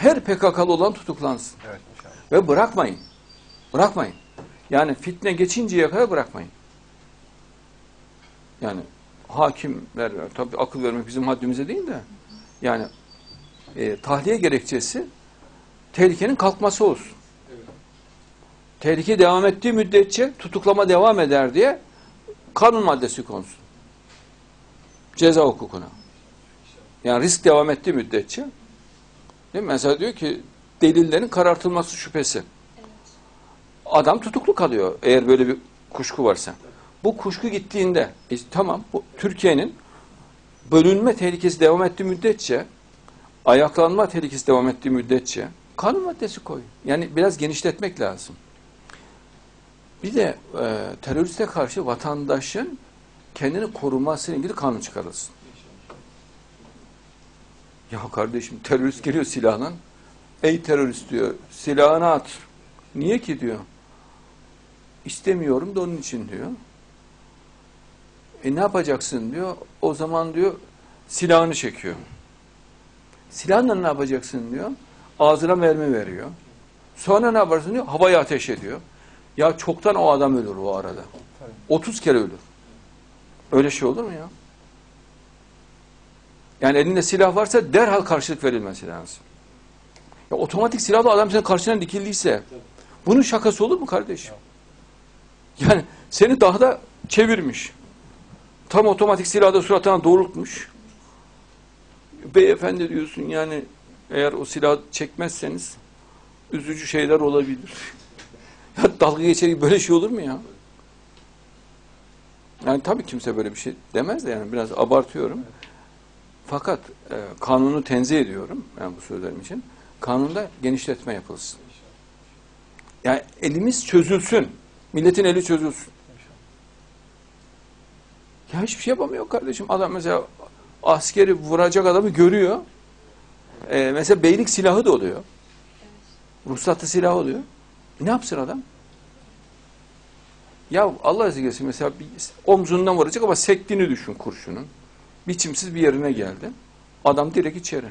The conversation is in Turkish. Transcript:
Her PKK'lı olan tutuklansın. Evet inşallah. Ve bırakmayın. Bırakmayın. Yani fitne geçinceye kadar bırakmayın. Yani hakimler, tabii akıl vermek bizim haddimize değil de, yani e, tahliye gerekçesi tehlikenin kalkması olsun. Tehlike devam ettiği müddetçe tutuklama devam eder diye kanun maddesi konsun. Ceza hukukuna. Yani risk devam ettiği müddetçe. Değil mi? Mesela diyor ki delillerin karartılması şüphesi. Adam tutuklu kalıyor eğer böyle bir kuşku varsa. Bu kuşku gittiğinde e, tamam bu Türkiye'nin bölünme tehlikesi devam ettiği müddetçe ayaklanma tehlikesi devam ettiği müddetçe kanun maddesi koy. Yani biraz genişletmek lazım. Bir de e, teröriste karşı vatandaşın kendini korumasıyla ilgili kanun çıkarılsın. Ya kardeşim terörist geliyor silahla. Ey terörist diyor silahını at. Niye ki diyor. İstemiyorum da onun için diyor. E ne yapacaksın diyor. O zaman diyor silahını çekiyor. Silahla ne yapacaksın diyor. Ağzına mermi veriyor. Sonra ne yaparsın diyor. Havaya ateş ediyor. Ya çoktan o adam ölür o arada. 30 kere ölür. Öyle şey olur mu ya? Yani elinde silah varsa derhal karşılık verilmesi lazım. Ya otomatik silahla adam senin karşına dikildiyse bunun şakası olur mu kardeşim? Yani seni dağda çevirmiş. Tam otomatik silahda suratına doğrultmuş. Beyefendi diyorsun yani eğer o silahı çekmezseniz üzücü şeyler olabilir. Ya dalga geçerek böyle şey olur mu ya? Yani tabii kimse böyle bir şey demez de yani biraz abartıyorum. Fakat e, kanunu tenzih ediyorum yani bu sözlerim için. Kanunda genişletme yapılsın. Yani elimiz çözülsün. Milletin eli çözülsün. Ya hiçbir şey yapamıyor kardeşim. Adam mesela askeri vuracak adamı görüyor. E, mesela beylik silahı da oluyor. Ruhsatlı silah oluyor. E, ne yapsın adam? Ya Allah razı gelsin mesela bir omzundan vuracak ama sektiğini düşün kurşunun. Biçimsiz bir yerine geldi. Adam direkt içeri.